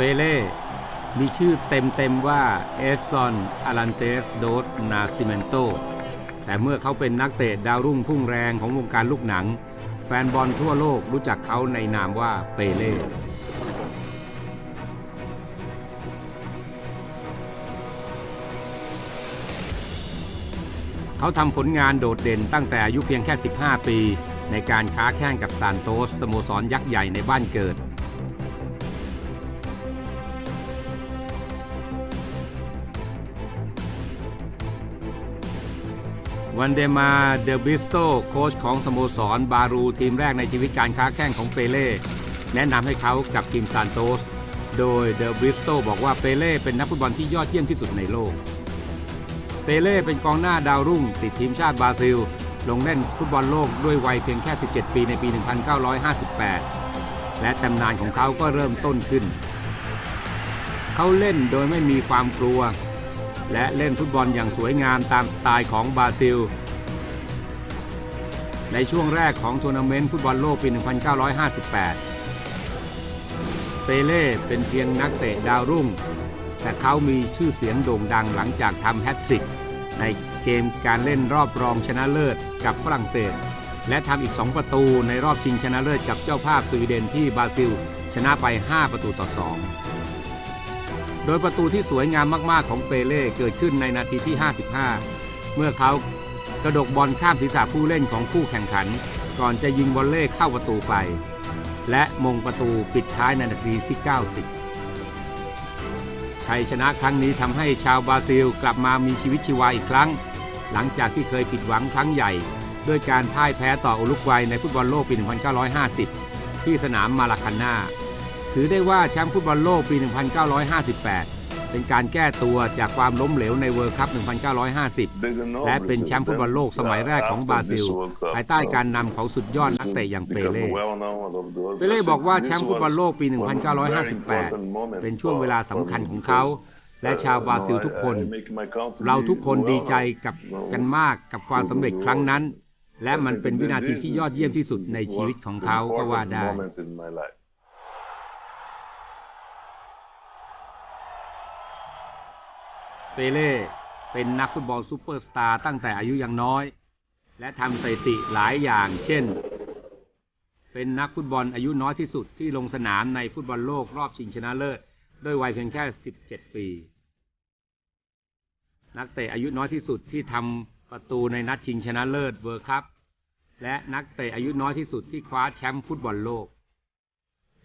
เปเล่ มีชื่อเต็มๆว่าเอสซอนอารันเตสโดสนาซิเมนโต แต่เมื่อเขาเป็นนักเตะดาวรุ่งพุ่งแรงของวงการลูกหนัง แฟนบอลทั่วโลกรู้จักเขาในนามว่าเปเล่เขาทำผลงานโดดเด่นตั้งแต่อายุเพียงแค่ 15 ปี ในการค้าแข่งกับซานโตสสโมสรยักษ์ใหญ่ในบ้านเกิด วันเดมาเดบิสโตโค้ชของสโมสรบารูทีมแรกในชีวิตการค้าแข่งของเปเล่แนะนำให้เขากับทีมซานโตส โดยเดบิสโตบอกว่าเปเล่เป็นนักฟุตบอลที่ยอดเยี่ยมที่สุดในโลก เปเล่เป็นกองหน้าดาวรุ่ง ติดทีมชาติบราซิล ลงเล่นฟุตบอลโลกด้วยวัยเพียงแค่ 17 ปีในปี 1958 และตำนานของเขาก็เริ่มต้นขึ้น เขาเล่นโดยไม่มีความกลัว และเล่นฟุตบอลอย่างสวยงามตามสไตล์ของบราซิล ในช่วงแรกของทัวร์นาเมนต์ฟุตบอลโลกปี 1958 เปเล่เป็นเพียงนักเตะดาวรุ่ง แต่เขามีชื่อเสียงโด่งดังหลังจากทำแฮตทริก ในเกมการเล่นรอบรองชนะเลิศกับฝรั่งเศส และทำอีก 2 ประตูในรอบชิงชนะเลิศกับเจ้าภาพสวีเดนที่บราซิล ชนะไป 5 ประตูต่อ 2 โดยประตูที่สวยงามมากๆของเปเล่เกิดขึ้นในนาทีที่ 55 เมื่อเขากระดกบอลข้ามศีรษะผู้เล่นของคู่แข่งขัน ก่อนจะยิงวอลเล่เข้าประตูไป และมงประตูปิดท้ายในนาทีที่ 90 ชัยชนะครั้งนี้ทำให้ชาวบราซิลกลับมามีชีวิตชีวาอีกครั้ง หลังจากที่เคยผิดหวังครั้งใหญ่ ด้วยการพ่ายแพ้ต่ออุรุกวัยในฟุตบอลโลกปี 1950 ที่สนามมาราคาน่า ถือได้ว่าแชมป์ฟุตบอลโลกปี 1958 เป็นการแก้ตัวจากความล้มเหลวในเวิลด์คัพ 1950 และเป็นแชมป์ฟุตบอลโลกสมัยแรกของบราซิล ภายใต้การนำของสุดยอดนักเตะอย่างเปเล่ เปเล่บอกว่าแชมป์ฟุตบอลโลกปี 1958 เป็นช่วงเวลาสำคัญของเขาและชาวบราซิลทุกคน เราทุกคนดีใจกับกันมากกับความสำเร็จครั้งนั้น และมันเป็นวินาทีที่ยอดเยี่ยมที่สุดในชีวิตของเขาก็ว่าได้ เปเล่เป็นนักฟุตบอลซูเปอร์สตาร์ตั้งแต่อายุยังน้อย และทำสถิติหลายอย่าง เช่น เป็นนักฟุตบอลอายุน้อยที่สุดที่ลงสนามในฟุตบอลโลกรอบชิงชนะเลิศด้วยวัยเพียงแค่ 17 ปี นักเตะอายุน้อยที่สุดที่ทำประตูในนัดชิงชนะเลิศเวิร์คัพและนักเตะอายุน้อยที่สุดที่คว้าแชมป์ฟุตบอลโลก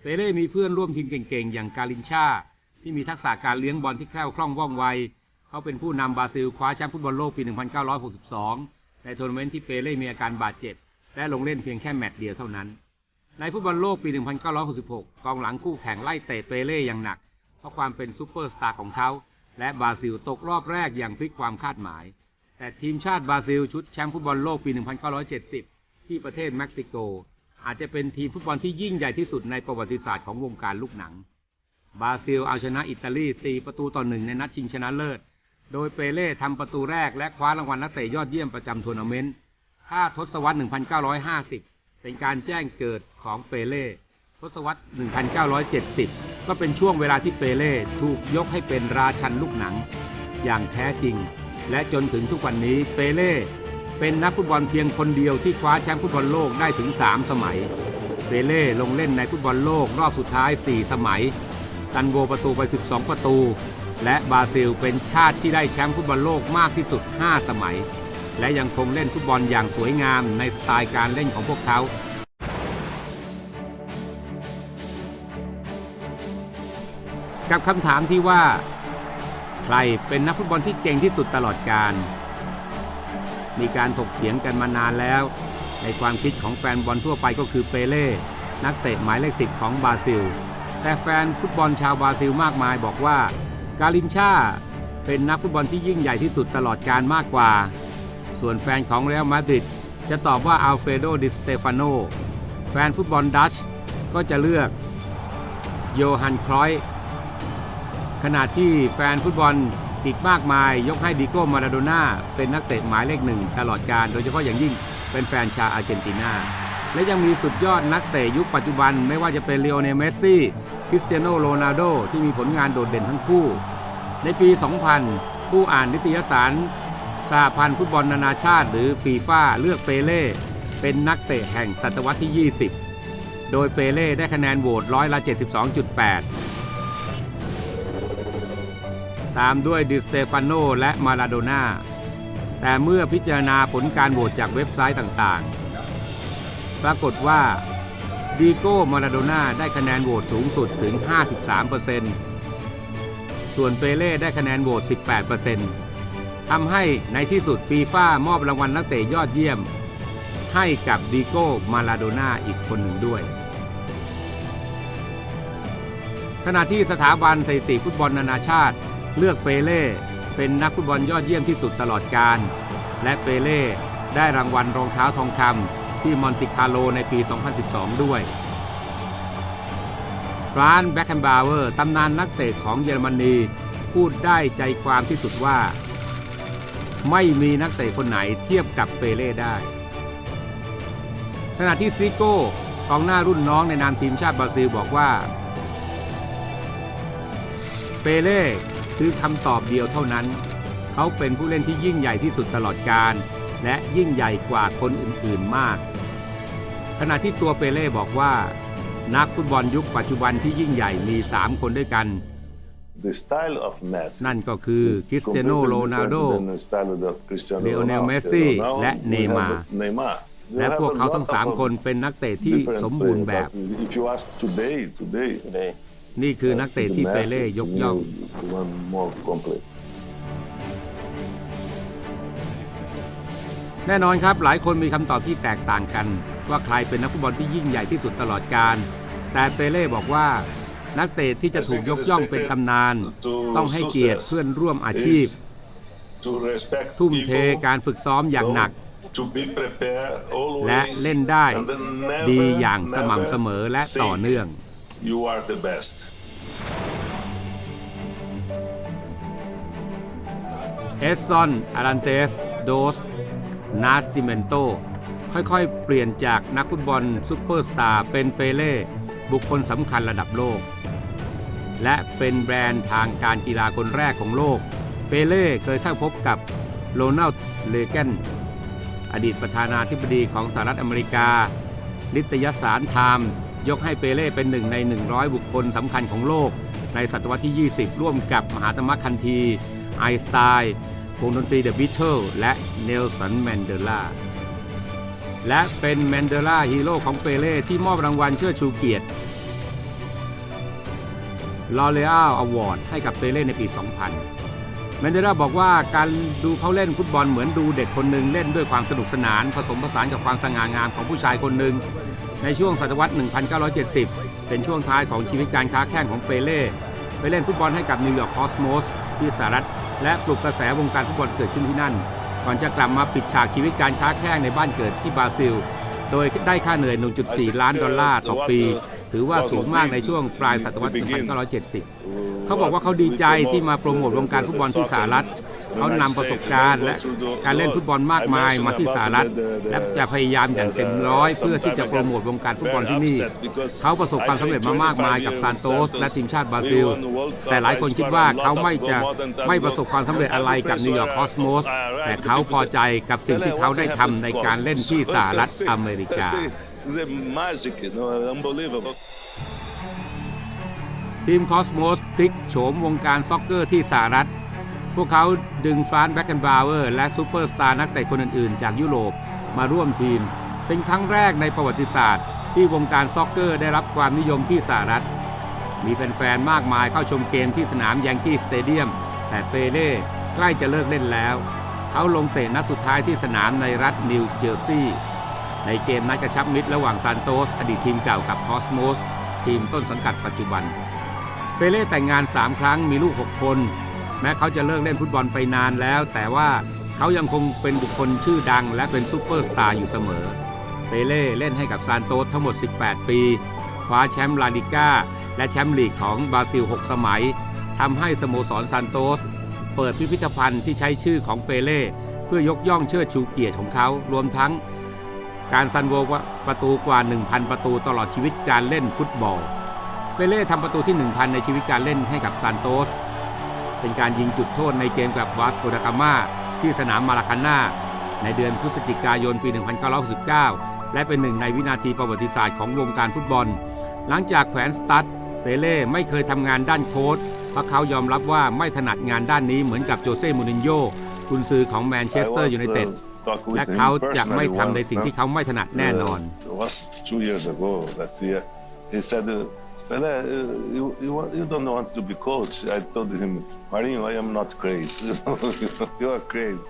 เปเล่มีเพื่อนร่วมทีมเก่งๆ อย่างกาลินชาที่มีทักษะการเลี้ยงบอลที่แคล่วคล่องว่องไว เขาเป็นผู้นำบราซิลคว้าแชมป์ฟุตบอลโลกปี 1962 ในทัวร์นาเมนต์ที่เปเล่มีอาการบาดเจ็บ และลงเล่นเพียงแค่แมตช์เดียวเท่านั้น ในฟุตบอลโลกปี 1966 กองหลังคู่แข่งไล่เตะเปเล่อย่างหนัก เพราะความเป็นซูเปอร์สตาร์ของเขา และบราซิลตกรอบแรกอย่างพลิกความคาดหมาย แต่ทีมชาติบราซิลชุดแชมป์ฟุตบอลโลกปี 1970 ที่ประเทศเม็กซิโก อาจจะเป็นทีมฟุตบอลที่ยิ่งใหญ่ที่สุดในประวัติศาสตร์ของวงการลูกหนัง บราซิลเอาชนะอิตาลี 4 ประตูต่อหนึ่งในนัดชิงชนะเลิศ โดยเปเล่ทำประตูแรกและคว้ารางวัลนักเตะยอดเยี่ยมประจำทัวร์นาเมนต์ถ้าทศวรรษ 1950 เป็นการแจ้งเกิดของเปเล่ทศวรรษ 1970 ก็เป็นช่วงเวลาที่เปเล่ถูกยกให้เป็นราชันลูกหนัง อย่างแท้จริง และจนถึงทุกวันนี้เปเล่เป็นนักฟุตบอลเพียงคนเดียวที่คว้าแชมป์ฟุตบอลโลกได้ถึง 3 สมัย เปเล่ลงเล่นในฟุตบอลโลกรอบสุดท้าย 4 สมัย ซันโวประตูไป 12 ประตู และบราซิลเป็นชาติที่ได้แชมป์ฟุตบอลโลกมากที่สุด 5 สมัย และยังคงเล่นฟุตบอลอย่างสวยงามในสไตล์การเล่นของพวกเขา กับคำถามที่ว่า ใครเป็นนักฟุตบอลที่เก่งที่สุดตลอดกาลมีการถกเถียงกันมานานแล้ว ในความคิดของแฟนบอลทั่วไปก็คือเปเล่นักเตะหมายเลขสิบของบราซิล แต่แฟนฟุตบอลชาวบราซิลมากมายบอกว่า กาลินชาเป็นนักฟุตบอลที่ยิ่งใหญ่ที่สุดตลอดกาลมากกว่า ส่วนแฟนของเรอัลมาดริดจะตอบว่าอัลเฟโดดิสเตฟานโน แฟนฟุตบอลดัชก็จะเลือกโยฮันครอยขณะที่แฟนฟุตบอลอีกมากมายยกให้ดิโก้มาราโดน่าเป็นนักเตะหมายเลขหนึ่งตลอดการ โดยเฉพาะอย่างยิ่งเป็นแฟนชาวอาร์เจนตินา และยังมีสุดยอดนักเตะยุคปัจจุบันไม่ว่าจะเป็นเลโอเนลเมสซี่ ริสเตียโนโรนัลโดที่มีผลงานโดดเด่นทั้งคู่ ในปี 2000 ผู้อ่านนิตยสารสหพันธ์ฟุตบอลนานาชาติ หรือฟีฟ่าเลือกเปเล่เป็นนักเตะแห่งศตวรรษที่ 20 โดยเปเล่ได้คะแนนโหวตร้อยละ 72.8 ตามด้วยดิสเตฟานโนและมาลาโดน่าแต่เมื่อพิจารณาผลการโหวตจากเว็บไซต์ต่างๆ ปรากฏว่า ดีโก้มาลาโดน่าได้คะแนนโหวตสูงสุดถึง 53%ส่วนเปเล่ได้คะแนนโหวต 18%ทำให้ในที่สุดฟีฟ่ามอบรางวัลนักเตะยอดเยี่ยม ให้กับดีโก้มาลาโดน่าอีกคนหนึ่งด้วยขณะที่สถาบันสถิติฟุตบอลนานาชาติ เลือกเปเล่เป็นนักฟุตบอลยอดเยี่ยมที่สุดตลอดกาลและเปเล่ได้รางวัลรองเท้าทองคำ ที่มอนติคาโลในปี 2012 ด้วย ฟรานแบ็คแฮมบาวเวอร์ตำนานนักเตะของเยอรมนี พูดได้ใจความที่สุดว่า ไม่มีนักเตะคนไหนเทียบกับเปเล่ได้ขณะที่ซิโก้กองหน้ารุ่นน้องในนามทีมชาติบราซิลบอกว่า เปเล่คือคำตอบเดียวเท่านั้น เขาเป็นผู้เล่นที่ยิ่งใหญ่ที่สุดตลอดกาลและยิ่งใหญ่กว่าคนอื่นๆมาก ขณะที่ตัวเปเล่บอกว่า นักฟุตบอลยุคปัจจุบันที่ยิ่งใหญ่มี 3 คนด้วยกัน The style of Messi นั่นก็คือคริสเตียโน completely โรนัลโด different than the style of Cristiano เลโอเนล Ronaldo. เมสซี่ Ronaldo, และ we เนย์มาร์ have Neymar. We และ have พวก a เขา lot ทั้ง of 3คนเป็นนักเตะที่ different สมบูรณ์ players, แบบ but If you ask today, today, today, นี่คือนักเตะที่เป Messi เล่ยก to me ย่อง is one more complete. แน่นอนครับหลายคนมีคำตอบที่แตกต่างกัน ว่าใครเป็นนักฟุตบอลที่ยิ่งใหญ่ที่สุดตลอดกาลแต่เปเล่บอกว่า นักเตะที่จะถูกยกย่องเป็นตำนาน ต้องให้เกียรติเพื่อนร่วมอาชีพ To respect ทุ่มเท people, การฝึกซ้อมอย่างหนัก to be prepared always, และเล่นได้ and then never, ดีอย่างสม่ำ never เสมอและ think ต่อเนื่อง You are the best. เอสซอนอารันเตส โดส นาซิเมนโต ค่อยๆ เปลี่ยนจากนักฟุตบอลซูเปอร์สตาร์เป็นเปเล่บุคคลสำคัญระดับโลก และเป็นแบรนด์ทางการกีฬาคนแรกของโลก เปเล่เคยเข้าพบกับโรนัลด์เลเกนอดีตประธานาธิบดีของสหรัฐอเมริกา นิตยสารไทม์ยกให้เปเล่เป็นหนึ่งใน 100 บุคคลสำคัญของโลก ในศตวรรษที่ 20 ร่วมกับมหาธรรมคันธี ไอสไตน์วงดนตรีเดอะบิทเทิลและเนลสันแมนเดลา และเป็นแมนเดล่าฮีโร่ของเปเล่ที่มอบรางวัลเชิดชูเกียรติลอเรอัลอวอร์ดให้กับเปเล่ในปี 2000 แมนเดล่าบอกว่าการดูเขาเล่นฟุตบอลเหมือนดูเด็กคนหนึ่งเล่นด้วยความสนุกสนาน ผสมผสานกับความสง่างามของผู้ชายคนหนึ่งในช่วงศตวรรษ 1970 เป็นช่วงท้ายของชีวิตการค้าแข่งของเปเล่ไปเล่นฟุตบอลให้กับนิวยอร์กคอสโมสที่สหรัฐและปลุกกระแสวงการฟุตบอลเกิดขึ้นที่นั่น ก่อนจะกลับมาปิดฉากชีวิตการค้าแข่งในบ้านเกิดที่บราซิล โดยได้ค่าเหนื่อย 1.4 ล้านดอลลาร์ต่อปี ถือว่าสูงมากในช่วงปลายศตวรรษ 1970 เขาบอกว่าเขาดีใจที่มาโปรโมทวงการฟุตบอลที่สหรัฐ เขานำประสบการณ์และการเล่นฟุตบอลมากมายมาที่สหรัฐ และจะพยายามอย่างเต็มร้อย เพื่อที่จะโปรโมทวงการฟุตบอลที่นี่ เขาประสบความสำเร็จมามากมายกับซานโตสและทีมชาติบราซิล แต่หลายคนคิดว่าเขาไม่จะไม่ประสบความสำเร็จอะไรกับนิวยอร์กคอสโมสแต่เขาพอใจกับสิ่งที่เขาได้ทำในการเล่นที่สหรัฐอเมริกาทีมคอสโมสพลิกโฉมวงการซ็อกเกอร์ที่สหรัฐ พวกเขาดึงฟรานแบ็กเคนบาวเวอร์และซูเปอร์สตาร์นักเตะคนอื่นๆ จากยุโรปมาร่วมทีม เป็นครั้งแรกในประวัติศาสตร์ ที่วงการซ็อกเกอร์ได้รับความนิยมที่สหรัฐ มีแฟนๆ มากมายเข้าชมเกมที่สนามยังกี้สเตเดียม แต่เปเล่ใกล้จะเลิกเล่นแล้ว เขาลงเตะนัดสุดท้ายที่สนามในรัฐนิวเจอร์ซีย์ในเกมนัดกระชับมิตรระหว่างซานโตส อดีตทีมเก่ากับคอสโมสทีมต้นสังกัดปัจจุบัน เปเล่แต่งงาน 3 ครั้งมีลูก 6 คน แม้เขาจะเลิกเล่นฟุตบอลไปนานแล้ว แต่ว่าเขายังคงเป็นบุคคลชื่อดัง และเป็นซูเปอร์สตาร์อยู่เสมอเปเล่เล่นให้กับซานโตสทั้งหมด 18 ปี คว้าแชมป์ลาลิก้าและแชมป์ลีกของบราซิล 6 สมัยทำให้สโมสรซานโตส เปิดพิพิธภัณฑ์ที่ใช้ชื่อของเปเล่เพื่อยกย่องเชิดชูเกียรติของเขา รวมทั้ง การซันโวประตูกว่า 1,000 ประตูตลอดชีวิตการเล่นฟุตบอล เปเล่ทำประตูที่ 1,000 ในชีวิตการเล่นให้กับซานโตส เป็นการยิงจุดโทษในเกมกับวาสโกดากามาที่สนามมาราคาน่าในเดือนพฤศจิกายนปี 1969 และเป็นหนึ่งในวินาทีประวัติศาสตร์ของวงการฟุตบอล หลังจากแขวนสตัดเปเล่ไม่เคยทำงานด้านโค้ชเพราะเขายอมรับว่าไม่ถนัดงานด้านนี้เหมือนกับโจเซ่ มูรินโญ่กุนซือของแมนเชสเตอร์ยูไนเต็ดและเขาจะไม่ทำในสิ่งที่เขาไม่ถนัดแน่นอน Well, uh, you, you, you don't want to be coach. I told him, Marinho, I am not crazy. you are crazy.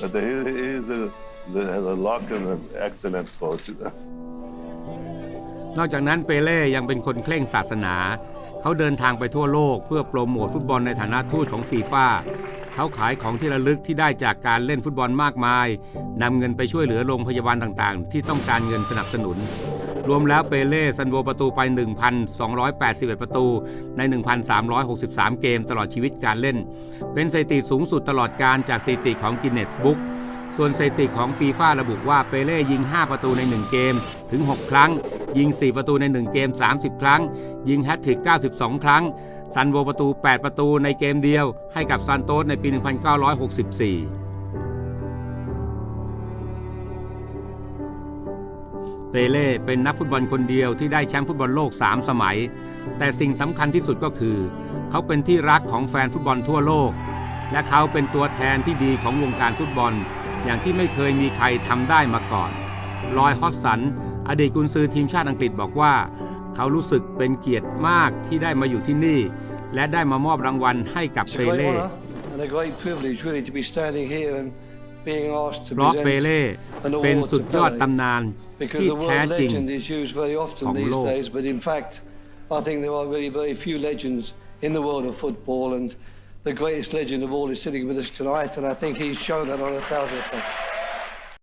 But he, he is a, the, has a lock and an excellent coach. นอกจากนั้นเปเล่ยังเป็นคนเคร่งศาสนา เขาเดินทางไปทั่วโลกเพื่อโปรโมทฟุตบอลในฐานะทูตของฟีฟ่าเขาขายของที่ระลึกที่ได้จากการเล่นฟุตบอลมากมายนำเงินไปช่วยเหลือโรงพยาบาลต่างๆ ที่ต้องการเงินสนับสนุน รวมแล้วเปเล่ซันโวประตูไป 1,281 ประตูใน 1,363 เกมตลอดชีวิตการเล่น เป็นสถิติสูงสุดตลอดการจากสถิติของกินเนสบุ๊กส่วนสถิติของฟีฟ่าระบุว่าเปเล่ยิง 5 ประตูใน 1 เกมถึง 6 ครั้ง ยิง 4 ประตูใน 1 เกม 30 ครั้ง ยิงแฮตทริก 92 ครั้ง ซันโวประตู 8 ประตูในเกมเดียว ให้กับซานโตสในปี 1964 เปเล่เป็นนักฟุตบอลคนเดียวที่ได้แชมป์ฟุตบอลโลก 3 สมัย แต่สิ่งสำคัญที่สุดก็คือ เขาเป็นที่รักของแฟนฟุตบอลทั่วโลก และเขาเป็นตัวแทนที่ดีของวงการฟุตบอล อย่างที่ไม่เคยมีใครทำได้มาก่อน ลอยฮอตสัน อดีตกุนซือทีมชาติอังกฤษบอกว่า เขารู้สึกเป็นเกียรติมากที่ได้มาอยู่ที่นี่ และได้มามอบรางวัลให้กับ It's เป a great เล่ honour and a great privilege, really, to be standing here and being asked to เพราะเปเล่ present an เป็น award สุด to ยอด Pele. ตำนาน Because ที่ the แท้ word จริง legend is used very often ของ these โลก days, but in fact, I think there are really very few legends in the world of football, and the greatest legend of all is sitting with us tonight, and I think he's shown that on a thousand occasions.